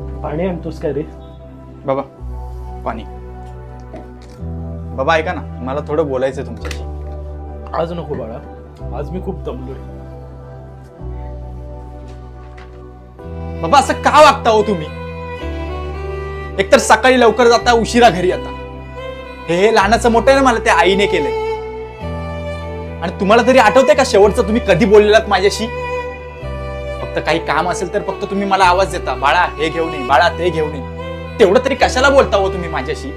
पाणी आणतोस काय रे? बाबा पाणी. बाबा ऐका ना मला थोडं बोलायचं तुमच्याशी. आज नको बाळा. आज मी खूप दमलोय. बाबा असं का वागता हो तुम्ही? एकतर सकाळी लवकर जाता उशिरा घरी आता हे हे लहानाचं मोठं आहे ना मला त्या आईने केलंय. आणि तुम्हाला तरी आठवतंय का शेवटचं तुम्ही कधी बोललेलात माझ्याशी? फक्त काही काम असेल तर फक्त तुम्ही मला आवाज देता. बाळा हे घेऊन ये बाळा ते घेऊन ये तेवढं तरी कशाला बोलता हो तुम्ही माझ्याशी?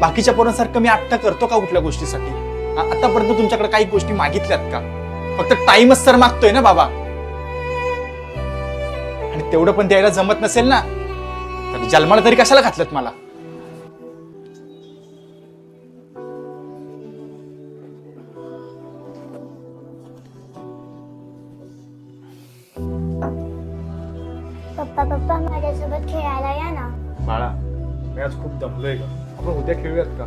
बाकीच्या पोरांसारखं मी आत्ता करतो का कुठल्या गोष्टीसाठी? आतापर्यंत तुमच्याकडे काही गोष्टी मागितल्यात का? फक्त टाइमच सर मागतोय ना बाबा. आणि तेवढं पण द्यायला जमत नसेल ना तर जन्माला तरी कशाला घातलं मला? पप्पा पप्पा माझ्यासोबत खेळायला या ना. बाळा मी आज खूप दमलोय का आपण उद्या खेळूयात का?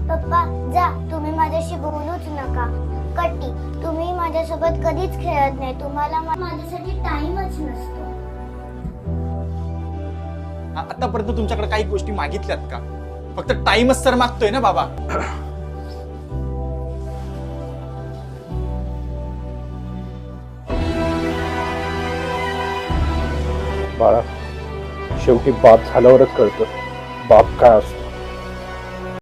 पप्पा जा. तुम्ही माझ्याशी बोलूच नका. कट्टी तुम्ही माझ्यासोबत कधीच खेळत नाही. तुम्हाला मा- माझ्यासाठी टाइमच नसतो. आ- आतापर्यंत तुमच्याकडे काही गोष्टी मागितल्यात का? फक्त टाइमच तर मागतोय ना बाबा? बाळा. शेवटी बाप झाल्यावरच कळतं. बाप काय असतो?